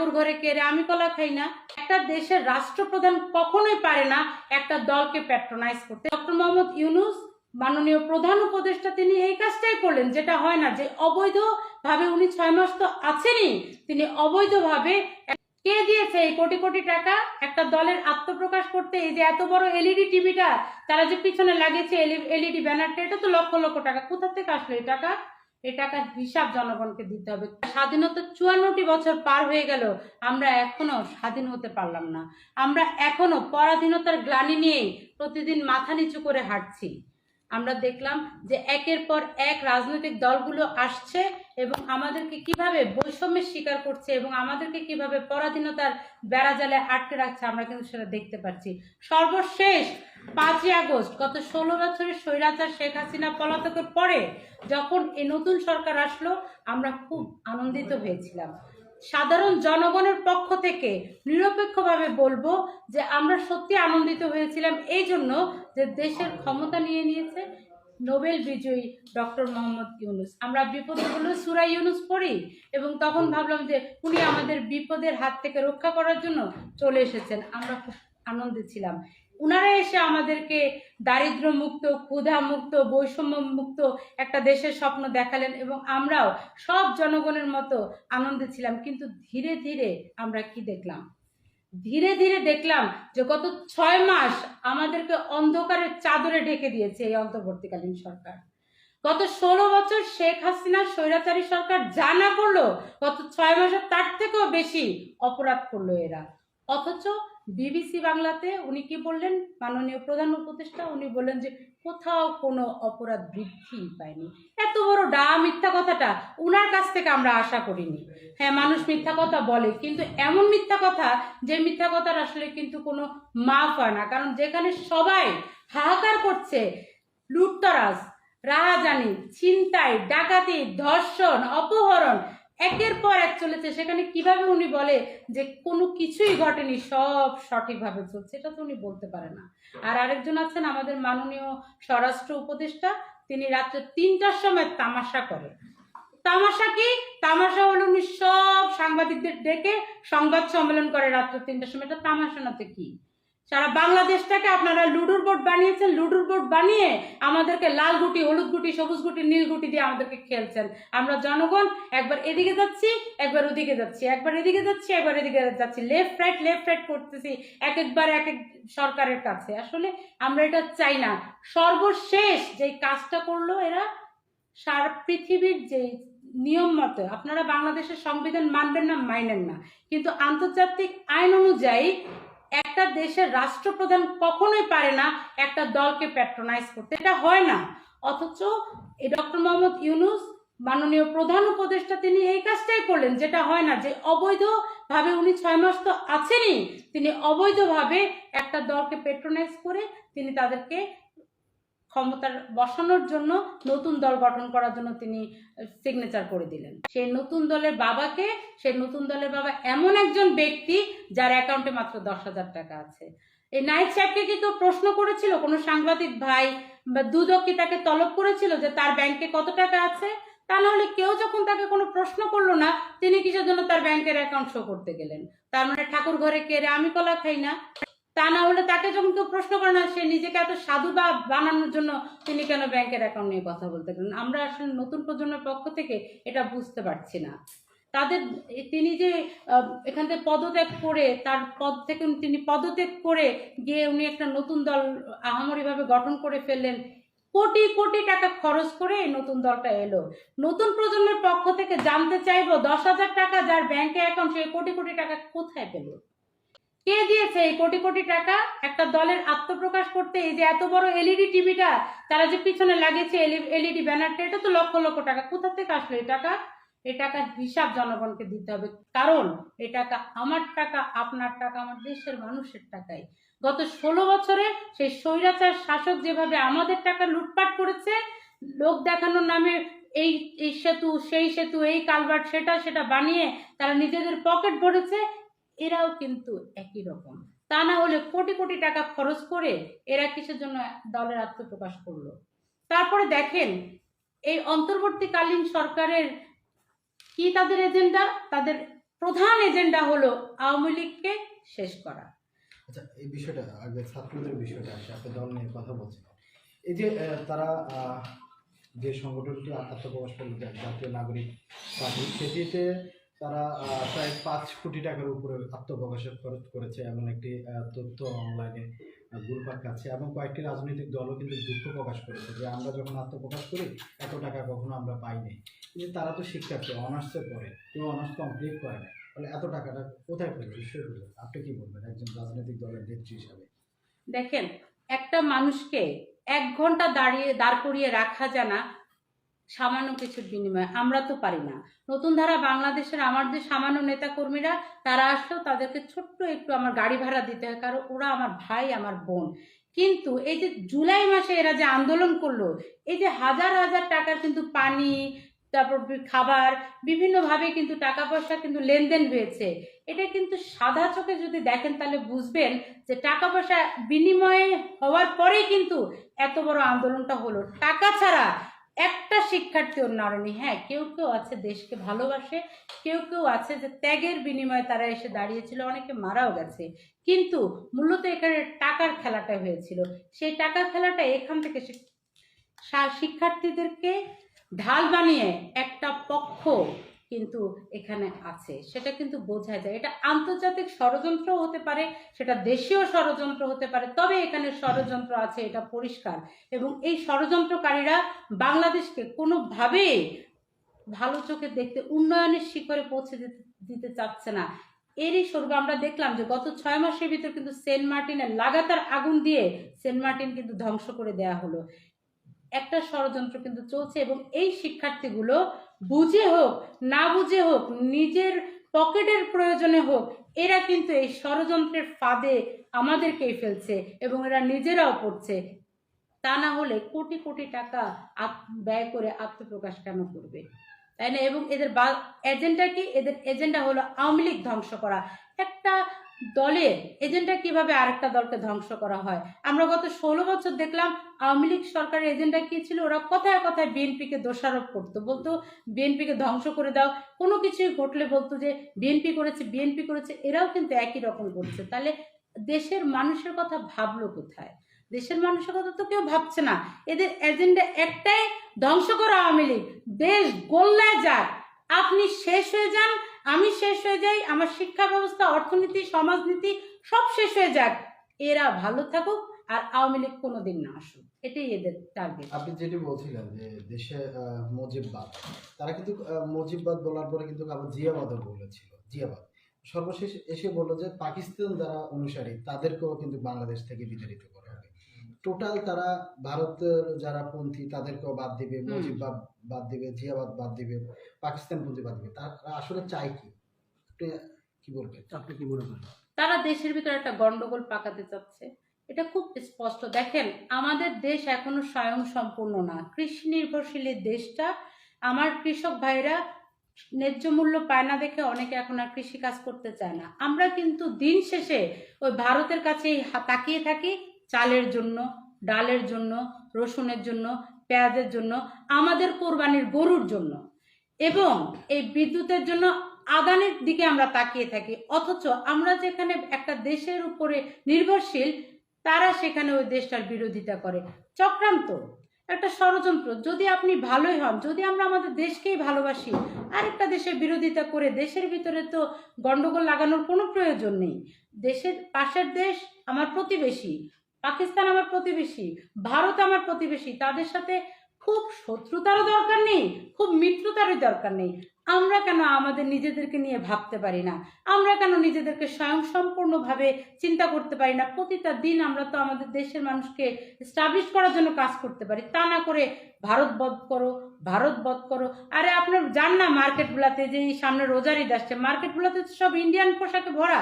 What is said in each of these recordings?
ঠাকুর ঘরে কেড়ে আমি কলা খাই না। একটা দেশের রাষ্ট্রপ্রধান কখনোই পারে না একটা দলকে প্যাট্রোনাইজ করতে। ডক্টর মোহাম্মদ ইউনুস, মাননীয় প্রধান উপদেষ্টা, তিনি এই কাজটাই করলেন, যেটা হয় না যে অবৈধ ভাবে উনি ছয় মাস তো আছেনই, তিনি অবৈধভাবে কে দিয়েছে এই কোটি কোটি টাকা? একটা দলের আত্মপ্রকাশ করতে এই যে এত বড় এলইডি টিভিটা, তারা যে পিছনে লাগিয়েছে এলইডি ব্যানারটা, এটা তো লক্ষ লক্ষ টাকা। কোথা থেকে আসলো এই টাকা? এই টাকার হিসাব জনগণকে দিতে হবে। স্বাধীনতা চুয়ান্নটি বছর পার হয়ে গেল, আমরা এখনও স্বাধীন হতে পারলাম না। আমরা এখনও পরাধীনতার গ্লানি নিয়েই প্রতিদিন মাথা নিচু করে হাঁটছি। আমরা দেখলাম যে একের পর এক রাজনৈতিক দলগুলো আসছে এবং আমাদেরকে কীভাবে বৈষম্যের শিকার করছে এবং আমাদেরকে কীভাবে পরাধীনতার বেড়াজালে আটকে রাখছে, আমরা কিন্তু সেটা দেখতে পাচ্ছি। সর্বশেষ পাঁচই আগস্ট, গত ষোলো বছরের স্বৈরাচার শেখ হাসিনা পলাতকের পরে যখন এই নতুন সরকার আসলো, আমরা খুব আনন্দিত হয়েছিলাম। সাধারণ জনগণের পক্ষ থেকে নিরপেক্ষভাবে বলব যে আমরা সত্যি আনন্দিত হয়েছিলাম, এই জন্য যে দেশের ক্ষমতা নিয়ে নিয়েছে নোবেল বিজয়ী ডক্টর মোহাম্মদ ইউনুস। আমরা বিপদগুলো সুরা ইউনুস পড়ি এবং তখন ভাবলাম যে উনি আমাদের বিপদের হাত থেকে রক্ষা করার জন্য চলে এসেছেন। আমরা খুব আনন্দে ছিলাম। উনারা এসে আমাদেরকে দারিদ্র মুক্ত ক্ষুধা মুক্ত বৈষম্য মুক্ত একটা দেশের স্বপ্ন দেখালেন এবং আমরাও সব জনগণের মতো আনন্দে ছিলাম। কিন্তু ধীরে ধীরে আমরা কি দেখলাম? ধীরে ধীরে দেখলাম যে গত ছয় মাস আমাদেরকে অন্ধকারের চাদরে ঢেকে দিয়েছে এই অন্তর্বর্তীকালীন সরকার। গত ষোলো বছর শেখ হাসিনার স্বৈরাচারী সরকার যা না করল, গত ছয় মাসে তার থেকেও বেশি অপরাধ করল এরা। অথচ বিবিসি বাংলাতে উনি কি বললেন? মাননীয় প্রধান উপদেষ্টা, উনি বললেন যে কোথাও কোনো অপরাধ বৃদ্ধি পায়নি। এত বড় ডা মিথ্যা কথাটা উনার কাছ থেকে আমরা আশা করিনি। হ্যাঁ মানুষ মিথ্যা কথা বলে, কিন্তু এমন মিথ্যা কথা যে মিথ্যা কথার আসলে কিন্তু কোনো মাফ হয় না। কারণ যেখানে সবাই হাহাকার করছে, লুটতরাজ, রাহাজানি, ছিনতাই, ডাকাতি, ধর্ষণ, অপহরণ একের পর এক চলেছে। সেখানে কীভাবে উনি বলে যে কোনো কিছুই ঘটেনি, সব সঠিকভাবে চলছে এটা তো উনি বলতে পারে না। আর আরেকজন আছেন আমাদের মাননীয় স্বরাষ্ট্র উপদেষ্টা, তিনি রাত্রে তিনটার সময় তামাশা করে তামাশা কি? তামাশা হলো উনি সব সাংবাদিকদের ডেকে সংবাদ সম্মেলন করে রাত্রে তিনটার সময়। এটা তামাশা নাতে কি? সারা বাংলাদেশটাকে আপনারা লুডুর বোর্ড বানিয়েছেন, লুডুর বোর্ড বানিয়ে আমাদেরকে লাল গুটি, হলুদ গুটি, সবুজ গুটি, নীল গুটি দিয়ে আমাদেরকে খেলছেন। আমরা জনগণ, একবার এদিকে যাচ্ছি, একবার ওদিকে যাচ্ছি, একবার এদিকে যাচ্ছি, একবার এদিকে যাচ্ছি। লেফট রাইট লেফট রাইট করতেছি এক একবার এক এক সরকারের কাছে। আসলে আমরা এটা চাই না। সর্বশেষ যেই কাজটা করল এরা, সারা পৃথিবীর যে নিয়ম মতো, আপনারা বাংলাদেশের সংবিধান মানবেন না, মাইনেন না। কিন্তু আন্তর্জাতিক আইন অনুযায়ী একটা দেশের রাষ্ট্রপ্রধান কখনোই পারে না একটা দলকে প্যাট্রোনাইজ করতে। এটা হয় না। অথচ এই ডক্টর মোহাম্মদ ইউনুস, মাননীয় প্রধান উপদেষ্টা তিনি এই কাজটাই করলেন, যেটা হয় না যে অবৈধভাবে উনি ছয় মাস তো আছেনই, তিনি অবৈধভাবে একটা দলকে প্যাট্রোনাইজ করে তিনি তাদেরকে ক্ষমতার বসানোর জন্য নতুন দল গঠন করার জন্য তিনি সিগনেচার করে দিলেন। সেই নতুন দলের বাবাকে, সেই নতুন দলের বাবা এমন একজন ব্যক্তি যার অ্যাকাউন্টে মাত্র দশ হাজার টাকা আছে। এই নাইট সাহেবকে কি কেউ প্রশ্ন করেছিল? কোনো সাংবাদিক ভাই বা দুদক কি তাকে তলব করেছিল যে তার ব্যাংকে কত টাকা আছে? তা নাহলে কেউ যখন তাকে কোনো প্রশ্ন করল না, তিনি কিসের জন্য তার ব্যাংকের অ্যাকাউন্ট শো করতে গেলেন? তার মানে ঠাকুর ঘরে কেড়ে আমি কলা খাই না। তা না হলে তাকে যখন কেউ প্রশ্ন করে না, সে নিজেকে এত সাধু বা বানানোর জন্য তিনি কেন ব্যাংকের অ্যাকাউন্ট নিয়ে কথা বলতে পারেন? আমরা আসলে নতুন প্রজন্মের পক্ষ থেকে এটা বুঝতে পারছি না। তাদের, তিনি যে এখান থেকে পদত্যাগ করে, তার পদ থেকে তিনি পদত্যাগ করে গিয়ে উনি একটা নতুন দল আহামরিভাবে গঠন করে ফেললেন, কোটি কোটি টাকা খরচ করে এই নতুন দলটা এলো। নতুন প্রজন্মের পক্ষ থেকে জানতে চাইব, দশ হাজার টাকা যার ব্যাংকে অ্যাকাউন্ট সেই কোটি কোটি টাকা কোথায় পেল? কে দিয়েছে এই কোটি কোটি টাকা? একটা দলের আত্মপ্রকাশ করতে এই যে এত বড় এলইডি টিভিটা, তারা যে পিছনে লাগিয়েছে এলইডি ব্যানারটা, এটা তো লক্ষ লক্ষ টাকা। কোথা থেকে আসলো এই টাকা? এই টাকার হিসাব জনগণকে দিতে হবে। কারণ এই টাকা আমার টাকা, আপনার টাকা, আমার দেশের মানুষের টাকাই। গত ষোলো বছরে সেই স্বৈরাচার শাসক যেভাবে আমাদের টাকা লুটপাট করেছে, লোক দেখানোর নামে এই সেতু, সেই সেতু, এই কালভার্ট, সেটা সেটা বানিয়ে তারা নিজেদের পকেট ভরেছে এরাও কিন্তু একই রকম। তা না হলে কোটি কোটি টাকা খরচ করে এরা কিসের জন্য দলের আত্মপ্রকাশ করল? তারপরে দেখেন, এই অন্তর্বর্তীকালীন সরকারের কি তাদের এজেন্ডা? তাদের প্রধান এজেন্ডা হলো আওয়ামী লীগকে শেষ করা। আচ্ছা এই বিষয়টা, আগে ছাত্রদের বিষয়টা আসে, আপনি দল নিয়ে কথা বলছেন। এই যে তারা যে সংগঠনটি আত্মপ্রকাশ করল, জাতীয় নাগরিক পার্টি, সেটিতে তারা প্রায় পাঁচ কোটি টাকার উপরে আত্মপ্রকাশের খরচ করেছে এমন একটি তথ্য অনলাইনে গুরুপাক কাছে। এবং কয়েকটি রাজনৈতিক দলও কিন্তু দুঃখ প্রকাশ করেছে যে আমরা যখন আত্মপ্রকাশ করি, এত টাকা কখনো আমরা পাইনি কিন্তু তারা তো শিক্ষার্থী, অনার্সে পড়ে, কেউ অনার্স কমপ্লিট করে না। তাহলে এত টাকাটা কোথায় পেল? বিষয়গুলো আপনি কি বলবেন একজন রাজনৈতিক দলের নেত্রী হিসাবে? দেখেন, একটা মানুষকে এক ঘণ্টা দাঁড়িয়ে, দাঁড় করিয়ে রাখা যায় না সামান্য কিছুর বিনিময়ে। আমরা তো পারি না। নতুন ধারা বাংলাদেশের আমার যে সামান্য নেতা কর্মীরা তারা আসলেও তাদেরকে ছোট্ট একটু আমার গাড়ি ভাড়া দিতে হয়, কারণ ওরা আমার ভাই, আমার বোন। কিন্তু এই যে জুলাই মাসে এরা যে আন্দোলন করল, এই যে হাজার হাজার টাকার কিন্তু পানি, তারপর খাবার, বিভিন্নভাবে কিন্তু টাকা পয়সা কিন্তু লেনদেন হয়েছে। এটা কিন্তু সাদা চোখে যদি দেখেন তাহলে বুঝবেন যে টাকা পয়সা বিনিময়ে হওয়ার পরেই কিন্তু এত বড় আন্দোলনটা হলো। টাকা ছাড়া একটা শিক্ষার্থী অন্য নাড়েনি হ্যাঁ কেউ কেউ আছে দেশকে ভালোবাসে, কেউ কেউ আছে যে ত্যাগের বিনিময়ে তারা এসে দাঁড়িয়েছিল, অনেকে মারাও গেছে। কিন্তু মূলত এখানে টাকার খেলাটা হয়েছিল। সেই টাকার খেলাটা এখান থেকে শিক্ষার্থীদেরকে ঢাল বানিয়ে একটা পক্ষ কিন্তু এখানে আছে। সেটা কিন্তু বোঝা যায়। এটা আন্তর্জাতিক ষড়যন্ত্র হতে পারে, সেটা দেশীয় ষড়যন্ত্র হতে পারে, তবে এখানে ষড়যন্ত্র আছে, এটা পরিষ্কার। এবং এই ষড়যন্ত্রকারীরা বাংলাদেশকে কোনোভাবেই ভালো চোখে দেখতে, উন্নয়নের শিখরে পৌঁছে দিতে চাচ্ছে না। এরই স্বরূপ আমরা দেখলাম যে গত ছয় মাসের ভিতর কিন্তু সেন্ট মার্টিনে লাগাতার আগুন দিয়ে সেন্ট মার্টিন কিন্তু ধ্বংস করে দেয়া হলো। একটা ষড়যন্ত্র কিন্তু চলছে এবং এই শিক্ষার্থীগুলো বুঝে হোক, না বুঝে হোক, নিজের পকেটের প্রয়োজনে হোক, এরা কিন্তু এই ষড়যন্ত্রের ফাঁদে আমাদেরকেই ফেলছে এবং এরা নিজেরাও পড়ছে। তা না হলে কোটি কোটি টাকা ব্যয় করে আত্মপ্রকাশ কেন করবে? তাই না? এবং এদের এজেন্ডা কি? এদের এজেন্ডা হলো আওয়ামী লীগ ধ্বংস করা। একটা দলের এজেন্ডা কীভাবে আরেকটা দলকে ধ্বংস করা হয়? আমরা গত ষোলো বছর দেখলাম আওয়ামী লীগ সরকারের এজেন্ডা কী ছিল? ওরা কথায় কথায় বিএনপিকে দোষারোপ করতো। বলতো, বিএনপিকে ধ্বংস করে দাও। কোনো কিছুই ঘটলে বলতো যে, বিএনপি করেছে বিএনপি করেছে। এরাও কিন্তু একই রকম করছে। তাহলে দেশের মানুষের কথা ভাবলো কোথায়? দেশের মানুষের কথা তো কেউ ভাবছে না। এদের এজেন্ডা একটাই ধ্বংস করা আওয়ামী লীগ। দেশ গোল্লায় যাক আপনি শেষ হয়ে যান আমি শেষ হয়ে যাই আমার শিক্ষা ব্যবস্থা অর্থনীতি সমাজনীতি সব শেষ হয়ে যাক। এরা ভালো থাকুক আর আওয়ামী লীগ কোনোদিন না আসুক। এটাই এদের টার্গেট আপনি যেটি বলছিলেন যে দেশে মুজিববাদ তারা কিন্তু মুজিববাদ বলার পরে কিন্তু আবার জিয়াবাদও বলেছিল জিয়াবাদ। সর্বশেষ এসে বলল যে পাকিস্তান যারা অনুসারী তাদেরকেও কিন্তু বাংলাদেশ থেকে বিতাড়িত করা হবে। টোটাল তারা ভারতের যারা পন্থী তাদেরকেও বাদ দিবে। মুজিববাদ বাদ দিবে, জিয়াবাদ বাদ দিবে পাকিস্তান পন্থী বাদ দিবে, তারা আসলে চায় কি? কি বলবেন আপনি কি মনে করেন? তারা দেশের ভিতরে একটা গন্ডগোল পাকাতে চাচ্ছে। এটা খুব স্পষ্ট। দেখেন, আমাদের দেশ এখনও স্বয়ং সম্পূর্ণ না। কৃষি নির্ভরশীল দেশটা, আমার কৃষক ভাইরা ন্যায্য মূল্য পায় না দেখে অনেকে এখন আর কৃষি কাজ করতে চায় না। আমরা কিন্তু দিন শেষে ওই ভারতের কাছেই তাকিয়ে থাকি চালের জন্য, ডালের জন্য, রসুনের জন্য পেঁয়াজের জন্য, আমাদের কোরবানির গরুর জন্য। এবং এই বিদ্যুতের জন্য আদানের দিকে আমরা তাকিয়ে থাকি। অথচ আমরা যেখানে একটা দেশের উপরে নির্ভরশীল, তারা সেখানে ওই দেশটার বিরোধিতা করে। চক্রান্ত, একটা ষড়যন্ত্র। যদি আপনি ভালোই হন, যদি আমরা আমাদের দেশকেই ভালোবাসি, আরেকটা দেশের বিরোধিতা করে দেশের ভিতরে তো গন্ডগোল লাগানোর কোনো প্রয়োজন নেই। দেশের পাশের দেশ আমার প্রতিবেশী পাকিস্তান আমার প্রতিবেশী, ভারত আমার প্রতিবেশী, তাদের সাথে খুব শত্রুতারও দরকার নেই, খুব মিত্রতারও দরকার নেই। আমরা কেন আমাদের নিজেদেরকে নিয়ে ভাবতে পারি না? আমরা কেন নিজেদেরকে স্বয়ংসম্পূর্ণভাবে চিন্তা করতে পারি না? প্রতিটা দিন আমরা তো আমাদের দেশের মানুষকে স্টাবলিশ করার জন্য কাজ করতে পারি। তা না করে ভারত বধ করো, ভারত বধ করো। আরে আপনার যান না মার্কেটগুলোতে যে সামনে রোজার ঈদ আসছে, মার্কেটগুলোতে সব ইন্ডিয়ান পোশাকে ভরা।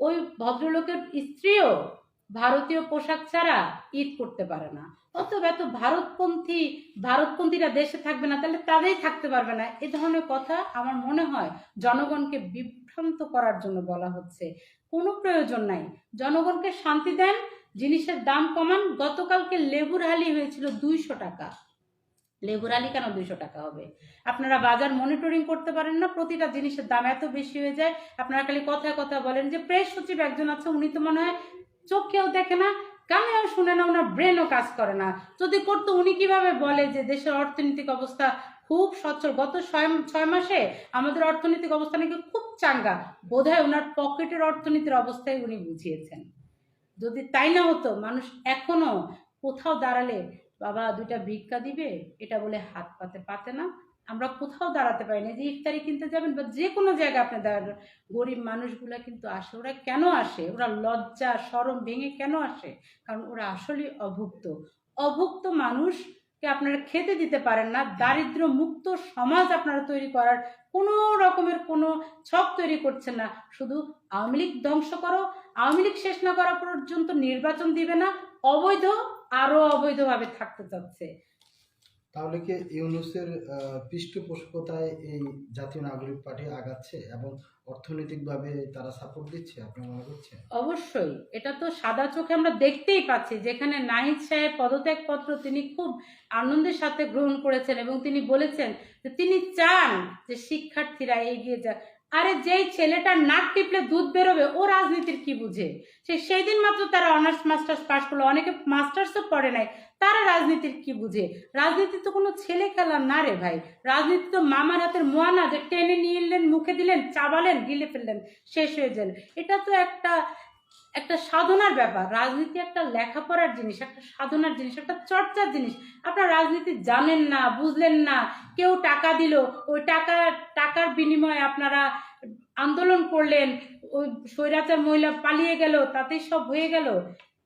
ওই ভদ্রলোকের স্ত্রীও ভারতীয় পোশাক ছাড়া ঈদ করতে পারে না। অতএব এত ভারতপন্থী, ভারতপন্থীরা দেশে থাকবে না, তাহলে তাদেরই থাকতে পারবে না। এ ধরনের কথা আমার মনে হয় জনগণকে বিভ্রান্ত করার জন্য বলা হচ্ছে। কোনো প্রয়োজন নাই। জনগণকে শান্তি দেন, জিনিসের দাম কমান। গতকালকে লেবুর হালি হয়েছিল দুইশো টাকা। লেবুর আলি কেন দুইশো টাকা হবে? আপনারা বাজার মনিটরিং করতে পারেন না, প্রতিটা জিনিসের দাম এত বেশি হয়ে যায়। আপনারা খালি কথায় কথা বলেন যে প্রেস সচিব একজন আছে, উনি তো মনে হয় চোখেও দেখে না কানেও শুনে না, ওনার ব্রেনও কাজ করে না। যদি করতো, উনি কীভাবে বলে যে দেশের অর্থনৈতিক অবস্থা খুব সচ্ছল? গত ছয় ছয় মাসে আমাদের অর্থনৈতিক অবস্থা নাকি খুব চাঙ্গা। বোধহয় ওনার পকেটের অর্থনীতির অবস্থায় উনি বুঝিয়েছেন। যদি তাই না হতো, মানুষ এখনও কোথাও দাঁড়ালে, বাবা, দুইটা ভিক্ষা দিবে? এটা বলে হাত পাতে পাতে না। আমরা কোথাও দাঁড়াতে পারি না, যে ইফতারি কিনতে যাবেন বা যে কোনো জায়গায় আপনি দাঁড়াবেন, গরিব মানুষগুলো কিন্তু আসে, ওরা কেন আসে? ওরা লজ্জা সরম ভেঙে কেন আসে? কারণ ওরা আসলে অভুক্ত। অভুক্ত মানুষকে আপনারা খেতে দিতে পারেন না দারিদ্র মুক্ত সমাজ আপনারা তৈরি করার কোনো রকমের কোনো ছক তৈরি করছেন না। শুধু আওয়ামী লীগ ধ্বংস করো, আওয়ামী লীগ শেষ না করা পর্যন্ত নির্বাচন দিবে না, অবৈধ আরও অবৈধভাবে থাকতে চাচ্ছে তাহলে কি ইউনুসের পৃষ্ঠপোষকতায় এই জাতীয় নাগরিক পার্টি আগাচ্ছে এবং অর্থনৈতিকভাবে তারা সাপোর্ট দিচ্ছে, আপনি মনে করছেন? অবশ্যই। এটা তো সাদা চোখে আমরা দেখতেই পাচ্ছি, যেখানে নাহিদ সাহেব পদত্যাগপত্র তিনি খুব আনন্দের সাথে গ্রহণ করেছেন এবং তিনি বলেছেন যে তিনি চান যে শিক্ষার্থীরা এগিয়ে যাক আরে যেই ছেলেটার নাক টিপলে দুধ বেরোবে, ও রাজনীতির কি বুঝে? সে সেই দিন মাত্র তারা অনার্স মাস্টার্স পাশ করল, অনেকে মাস্টার্সও পড়ে নাই। তারা রাজনীতির কি বুঝে? রাজনীতি তো কোনো ছেলে খেলা না রে ভাই। রাজনীতি তো মামার হাতের মোয়ানা যে টেনে নিয়ে এলেন, মুখে দিলেন, চাবালেন, গিলে ফেললেন, শেষ হয়ে গেল এটা তো একটা একটা সাধনার ব্যাপার। রাজনীতি একটা লেখাপড়ার জিনিস, একটা সাধনার জিনিস, একটা চর্চার জিনিস। আপনার রাজনীতি জানেন না, বুঝলেন না। কেউ টাকা দিল, ওই টাকা, টাকার বিনিময়ে আপনারা আন্দোলন করলেন, ওই স্বৈরাচার মহিলা পালিয়ে গেল, তাতেই সব হয়ে গেল।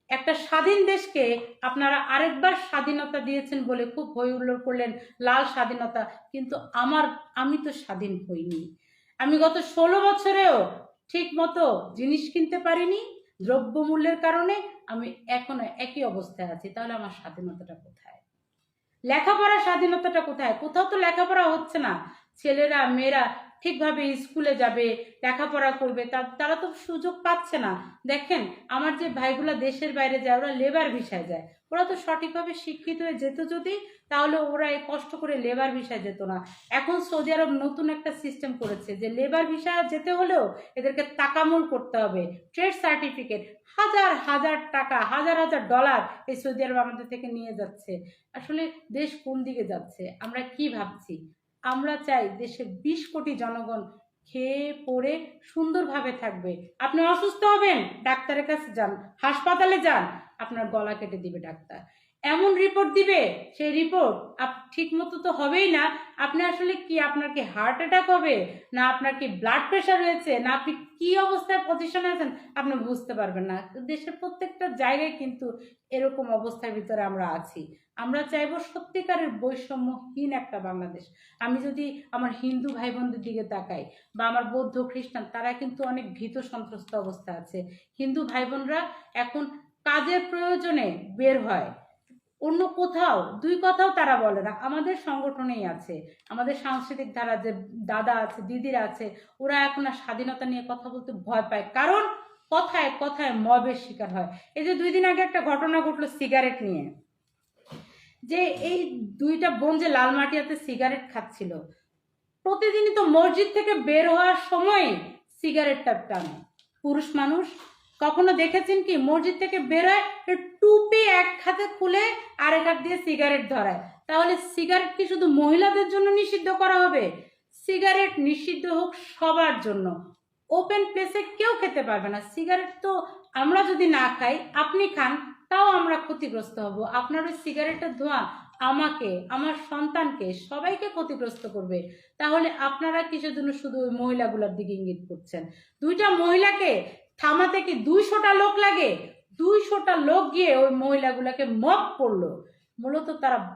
একটা স্বাধীন দেশকে আপনারা আরেকবার স্বাধীনতা দিয়েছেন বলে খুব হই হুল্লোড় করলেন লাল স্বাধীনতা। কিন্তু আমার, আমি তো স্বাধীন হইনি। আমি গত ষোলো বছরেও ঠিক মতো জিনিস কিনতে পারিনি, দ্রব্যমূল্যের কারণে আমি এখনও একই অবস্থায় আছি। তাহলে আমার স্বাধীনতাটা কোথায়? লেখাপড়ার স্বাধীনতাটা কোথায়? কোথাও তো লেখাপড়া হচ্ছে না। ছেলেরা, মেয়েরা ঠিকভাবে স্কুলে যাবে, লেখাপড়া করবে, তা- তারা তো সুযোগ পাচ্ছে না। দেখেন, আমার যে ভাইগুলা দেশের বাইরে যায়, ওরা লেবার ভিসায় যায়। ওরা তো সঠিকভাবে শিক্ষিত হয়ে যেত যদি, তাহলে ওরা এই কষ্ট করে লেবার ভিসায় যেত না। এখন সৌদি আরব নতুন একটা সিস্টেম করেছে যে লেবার ভিসা যেতে হলেও এদেরকে তাকামূল করতে হবে। ট্রেড সার্টিফিকেট হাজার হাজার টাকা, হাজার হাজার ডলার এই সৌদি আরব আমাদের থেকে নিয়ে যাচ্ছে। আসলে দেশ কোন দিকে যাচ্ছে? আমরা কি ভাবছি? আমরা চাই দেশের বিশ কোটি জনগণ খেয়ে পড়ে সুন্দরভাবে থাকবে। আপনি অসুস্থ হবেন, ডাক্তারের কাছে যান, হাসপাতালে যান, আপনার গলা কেটে দিবে ডাক্তার। এমন রিপোর্ট দিবে? সেই রিপোর্ট আপ ঠিক মতো তো হবেই না। আপনি আসলে কি, আপনার কি হার্ট অ্যাটাক হবে? না আপনার কি ব্লাড প্রেশার রয়েছে? না আপনি কি অবস্থায় পজিশনে আছেন? আপনি বুঝতে পারবেন না। দেশের প্রত্যেকটা জায়গায় কিন্তু এরকম অবস্থার ভিতরে আমরা আছি। আমরা চাইব সত্যিকারের বৈষম্যহীন একটা বাংলাদেশ। আমি যদি আমার হিন্দু ভাই বোনদের দিকে তাকাই বা আমার বৌদ্ধ খ্রিস্টান, তারা কিন্তু অনেক ভীত সন্ত্রস্ত অবস্থা আছে। হিন্দু ভাই বোনরা এখন কাজের প্রয়োজনে বের হয়। অন্য কোথাও, দুই কথাও তারা বলে না। আমাদের সংগঠনেই আছে। আমাদের সাংস্কৃতিক ধারা যে দাদা আছে, দিদিরা আছে, ওরা এখন আর স্বাধীনতা নিয়ে কথা বলতে ভয় পায়। কারণ কথায় কথায় মবের শিকার হয়। এই যে দুই দিন আগে একটা ঘটনা ঘটলো সিগারেট নিয়ে। যে এই দুইটা বোন যে লাল মাটিয়াতে সিগারেট খাচ্ছিল, প্রতিদিনই তো মসজিদ থেকে বের হওয়ার সময় সিগারেটটা টানে। পুরুষ মানুষ কখনো দেখেছেন কি মসজিদ থেকে বেরোয় টুপি এক হাতে খুলে আরেক হাত দিয়ে সিগারেট ধরায়? তাহলে সিগারেট কি শুধু মহিলাদের জন্য নিষিদ্ধ করা হবে? সিগারেট নিষিদ্ধ হোক সবার জন্য। ওপেন প্লেসে কেউ খেতে পারবে না। সিগারেট তো আমরা যদি না খাই, আপনি খান, তাও আমরা ক্ষতিগ্রস্ত হব। আপনার ওই সিগারেটের ধোঁয়া আমাকে, আমার সন্তানকে সবাইকে ক্ষতিগ্রস্ত করবে। তাহলে আপনারা কিছু জন্য শুধু ওই মহিলাগুলোর দিকে ইঙ্গিত করছেন। দুইটা মহিলাকে থামাতে কি দুইশোটা লোক লাগে? দুইশোটা লোক গিয়ে ওই মহিলাগুলোকে মক করল। মূলত তারা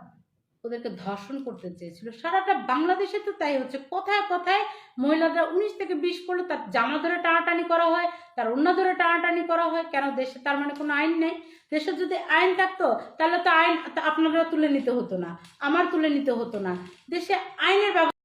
ওদেরকে ধর্ষণ করতে চেয়েছিল। সারাটা বাংলাদেশে তো তাই হচ্ছে। কোথায় কোথায় মহিলাদের উনিশ থেকে বিশ করলে তার জামা ধরে টানাটানি করা হয়, তার অন্য ধরে টানাটানি করা হয়, কেন দেশে তার মানে কোনো আইন নেই? দেশে যদি আইন থাকতো, তাহলে তো আইন আপনারা তুলে নিতে হতো না, আমার তুলে নিতে হতো না। দেশে আইনের